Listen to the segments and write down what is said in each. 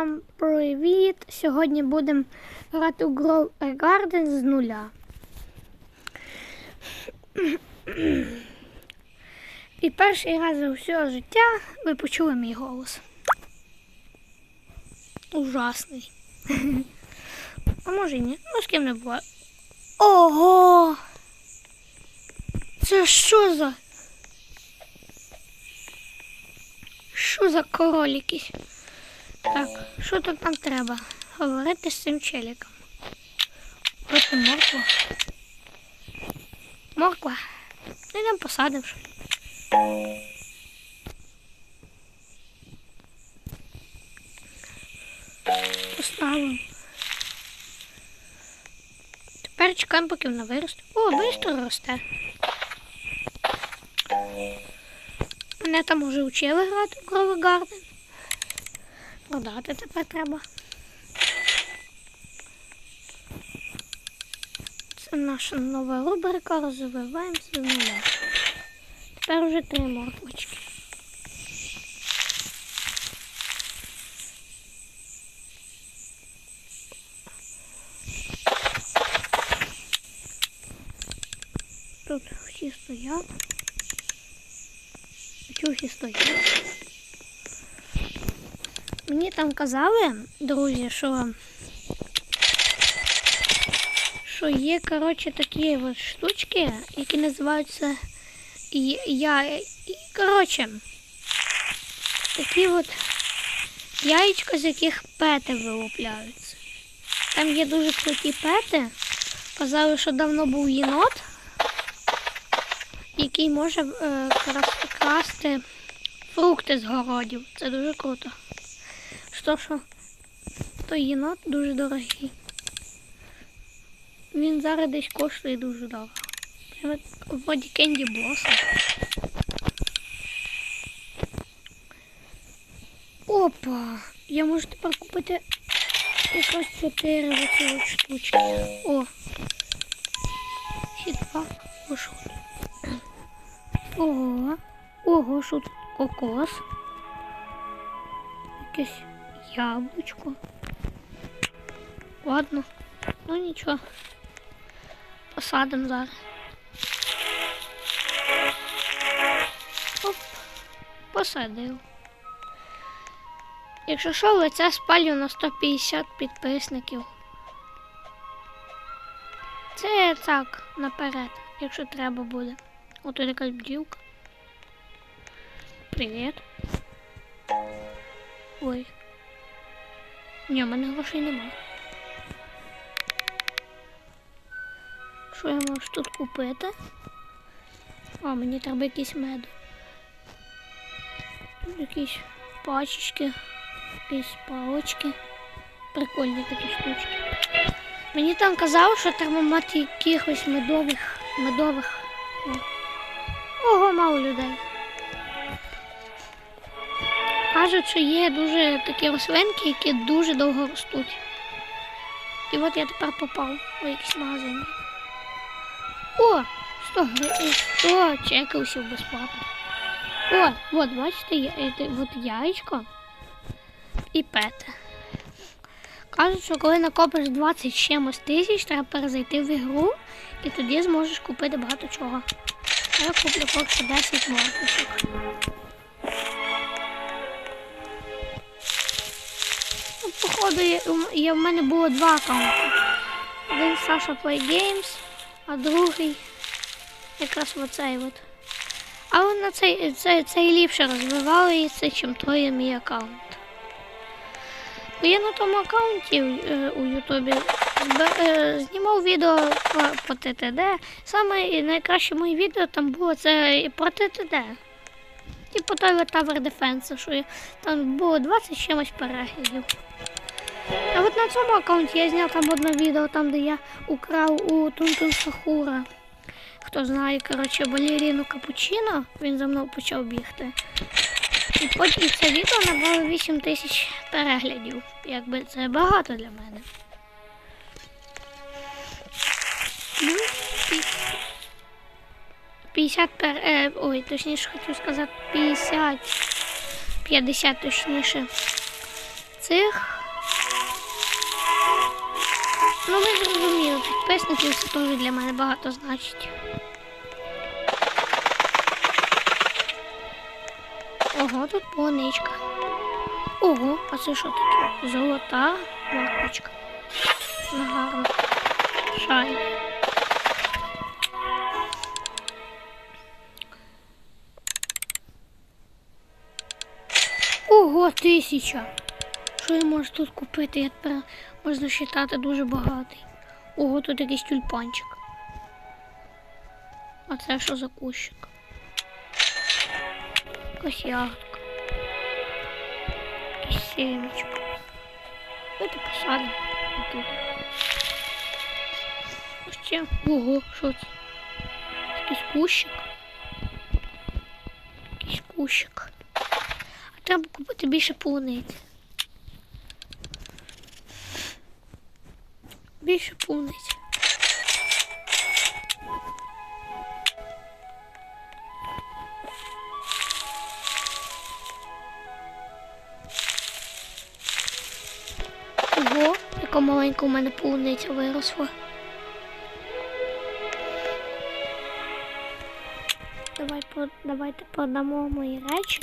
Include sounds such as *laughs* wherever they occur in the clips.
Всім привіт! Сьогодні будемо грати у Grow a Garden з нуля. І перший раз за все життя ви почули мій голос. Ужасний. А може і ні? Ну з ким не буває. Ого! Це що за? Що за король якийсь? Так, що тут нам треба? Говорити з цим челіком. От морква. Морква. Ну йдемо посадимо. що. Поставимо. Тепер чекаємо, поки вона виросте. О, швидко росте. Мене там уже вчили грати в a Garden. Продати тепер треба. Це наша нова рубрика, розвиваємося з нуля. Тепер вже три морквочки. Тут всі стоять. Всі стоять? Мені там казали, друзі, що, що є, коротше, такі от штучки, які називаються і- я, і, коротше, такі от яєчка, з яких пети вилупляються. Там є дуже круті пети. Казали, що давно був єнот, який може е, красти фрукти з городів. Це дуже круто. Що що той єнот дуже дорогий. Він зараз десь коштує дуже дорого. Прямо вроді Кенді Блосом. Опа! Я можу тепер купити якось чотири оці штучки. О! Ще два. Що? Ого! Ого, що тут кокос. Якесь яблучко. Ладно, ну нічого. Посадимо зараз. Оп, посадив. Якщо що, лице спалю на 150 підписників. Це так, наперед, якщо треба буде. Ото якась бджілка. Привіт. Ой. Ні, в мене грошей немає. Що я можу тут купити? А, мені треба якийсь мед. Якісь пачечки, якісь палочки. Прикольні такі штучки. Мені там казали, що треба мати якихось медових, медових. Ого, мало людей. Кажуть, що є дуже такі рослинки, які дуже довго ростуть. І от я тепер попав у якийсь магазин. О! 100 гривень, 100 чекався безплатно. О, от, бачите, я, от яєчко і пет. Кажуть, що коли накопиш 20 чимось тисяч, треба перезайти в ігру і тоді зможеш купити багато чого. Я куплю поки 10 морквочок. Походу, у в мене було два аккаунти. Один Саша Play Games, а другий якраз оцей от. Але на цей, цей, цей ліпше розвивається, чим той мій аккаунт. Бо я на тому аккаунті е, у Ютубі е, знімав відео по, по ТТД. Саме найкраще моє відео там було це про ТТД. Типу той Tower Defense, що я, там було 20 чимось переглядів. А от на цьому аккаунті я зняв там одне відео, там де я украв у Тунтун Сахура. Хто знає, коротше, балеріну Капучино, він за мною почав бігти. І потім це відео набрало 8 тисяч переглядів. Якби це багато для мене. Ну, 50 пер... Е, ой, точніше хотів сказати 50. 50 точніше. Цих. Ну, ви зрозуміли, підписників це теж для мене багато значить. Ого, тут полуничка. Ого, а це що таке? Золота лампочка. Ну, гарно. Шай. Ого, тисяча. Що я можу тут купити? Я тепер можна вважати дуже багатий. Ого, тут якийсь тюльпанчик. А це що за кущик? Якась ягодка. Якийсь сімечко. Давайте посадимо тут. Це. Ого, що це? Якийсь кущик. Якийсь кущик. А треба купити більше полуниці. Більше полуниці. Ого, яка маленька у мене полуниця виросла. Давай, про- давайте продамо мої речі,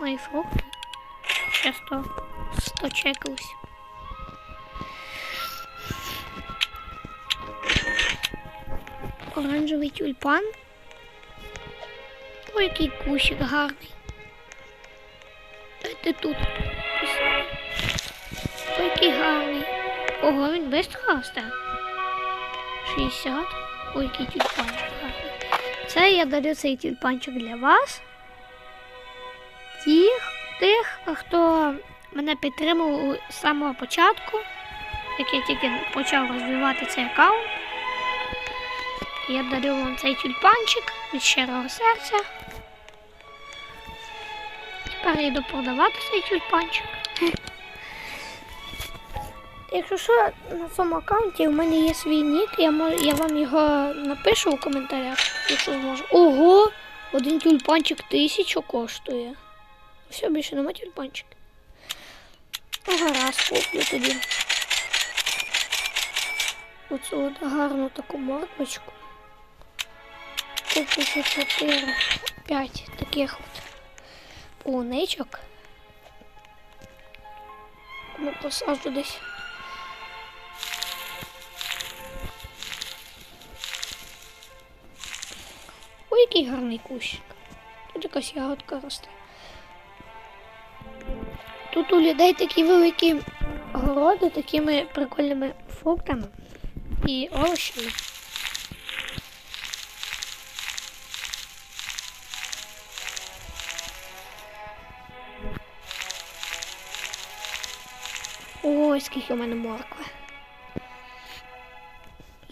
мої фрукти. Ще 100, 100 чекалось. Оранжевий тюльпан. Ой, який кущик гарний. Дайте тут. Ой, який гарний. Ого, він швидко росте. 60. Ой, який тюльпанчик гарний. Це я дарю цей тюльпанчик для вас. Тих, тих, хто мене підтримував з самого початку, як я тільки почав розвивати цей аккаунт. Я дарю вам цей тюльпанчик від щирого серця. Тепер я йду продавати цей тюльпанчик. Якщо що, на цьому аккаунті у мене є свій нік, я, мож, я вам його напишу у коментарях, якщо зможу. Ого! Один тюльпанчик тисячу коштує. Все, більше нема тюльпанчик. Гаразд, куплю тоді. Оцю от гарну таку мордочку. Ще 4, 5 таких от полуничок. Ну, посаджу десь. Ой, який гарний кущик. Тут якась ягодка росте. Тут у людей такі великі городи такими прикольними фруктами і овочами. Скільки у мене моркви.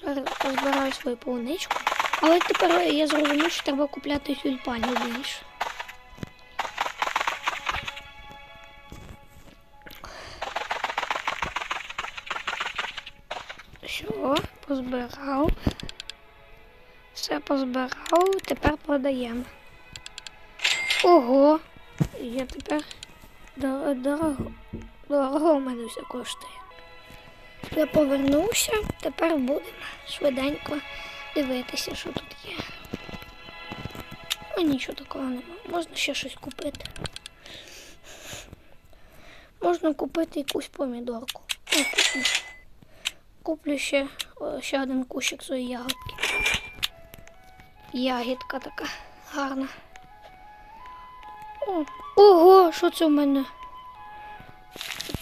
Зараз розбираю свою полуничку. Але тепер я зрозумів, що треба купляти тюльпанів більше. Що, позбирав. Все позбирав, тепер продаємо. Ого! Я тепер дорого, дорого, у мене все коштує. Я повернувся, тепер будемо швиденько дивитися, що тут є. Ой, нічого такого немає. Можна ще щось купити. Можна купити якусь помідорку. Ну, куплю. Ще, ще один кущик своєї ягодки. Ягідка така гарна. О, ого, що це в мене?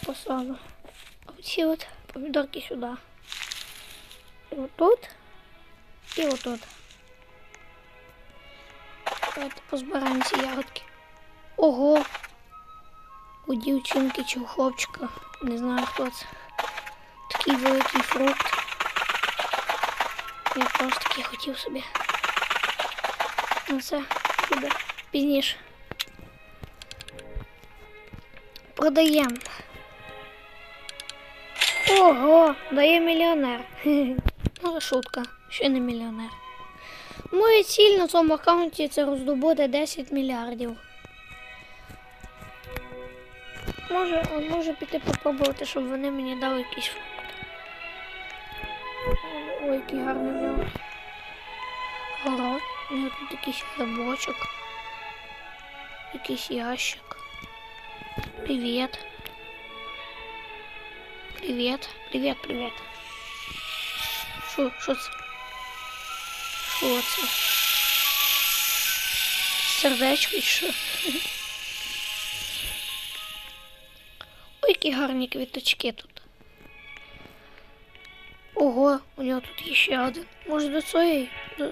Тут посаду. Оці от помідорки сюди. І отут. І отут. Давайте позбираємо ці ягодки. Ого! У дівчинки чи у хлопчика. Не знаю хто це. Такий великий фрукт. Я просто таки хотів собі. Ну це буде пізніше. Продаємо. Ого, дає *laughs* мільйонер. Ну, шутка, ще не мільйонер. Моя ціль на цьому аккаунті це роздобути 10 мільярдів. Може, може піти попробувати, щоб вони мені дали якийсь фрукт. Ой, який гарний в нього. Город. У нього тут якийсь грибочок. Якийсь ящик. Привіт. Привіт. Привіт, привіт. Що, що це? Що це? Сердечко і? Ой, які гарні квіточки тут. Ого, у нього тут є ще один. Може до цієї до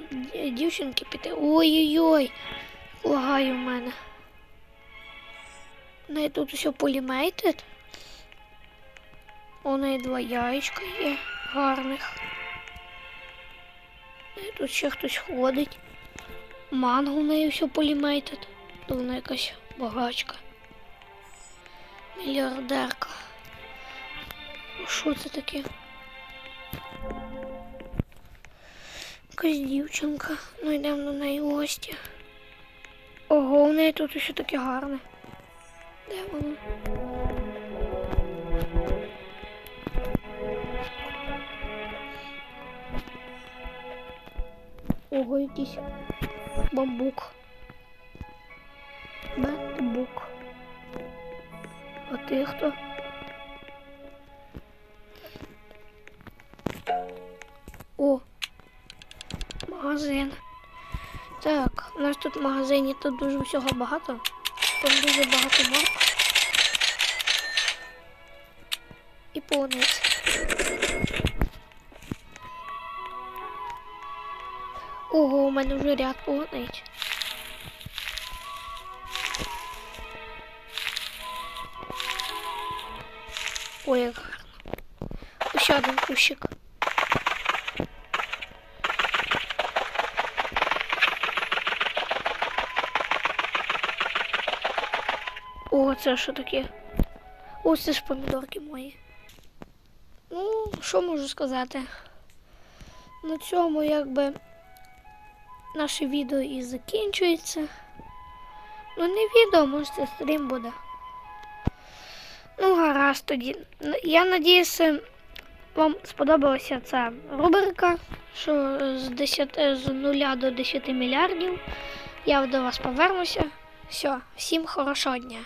дівчинки піти. Ой-ой-ой, лагає в мене. У неї тут все полімейтед. У неї два яєчка є гарних. Тут ще хтось ходить. Манго у неї все полімейтед. То вона якась багачка. Мільярдерка. Що це таке? Якась дівчинка. Ну йдемо до неї в гості. Ого, у неї тут ще таке гарне. Де воно? Ого, якийсь бамбук. Бамбук. А ти хто? О, магазин. Так, у нас тут в магазині тут дуже всього багато. Там дуже багато марок. І полуниць. Ого, у мене вже ряд полуниць. Ой, як гарно. Ще один кущик. О, це що таке? О, це ж помідорки мої. Ну, що можу сказати? На цьому якби наше відео і закінчується. Ну, не відео, може це стрім буде. Ну, гаразд тоді. Я надіюся, вам сподобалася ця рубрика, що з 10, з 0 до 10 мільярдів. Я до вас повернуся. Все, всім хорошого дня.